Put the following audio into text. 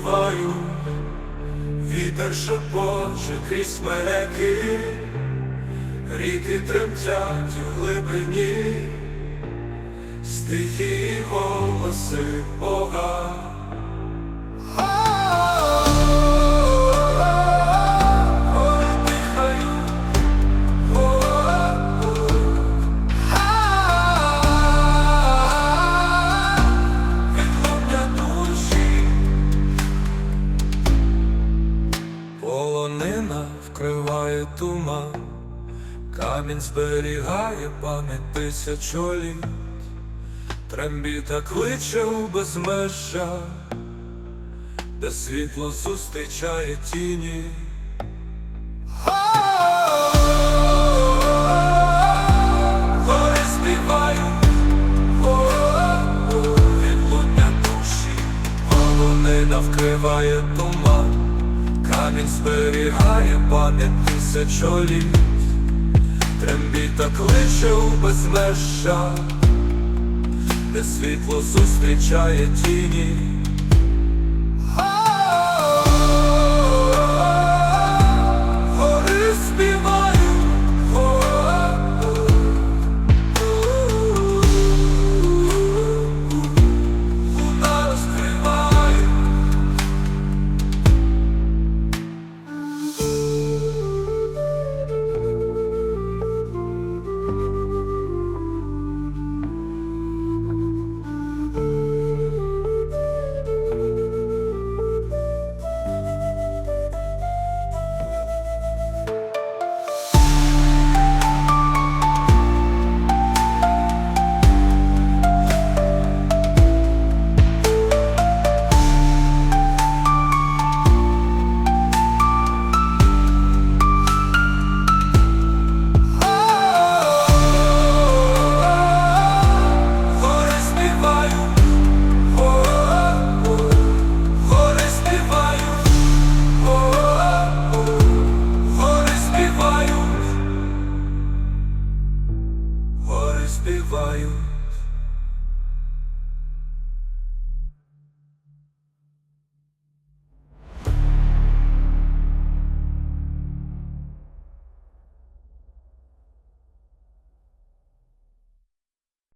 співаю, вітер шепоче крізь мереки, ріки тремтять у глибині, стихі голоси Бога. Полонина вкриває туман, камінь зберігає пам'ять тисячоліть, трембіта кличе у безмежжя, де світло зустрічає тіні. Відлуння душі, полонина вкриває туман, камінь зберігає пам'ять тисячоліть, трембіта кличе у безмежжя, де світло зустрічає тіні. співаю.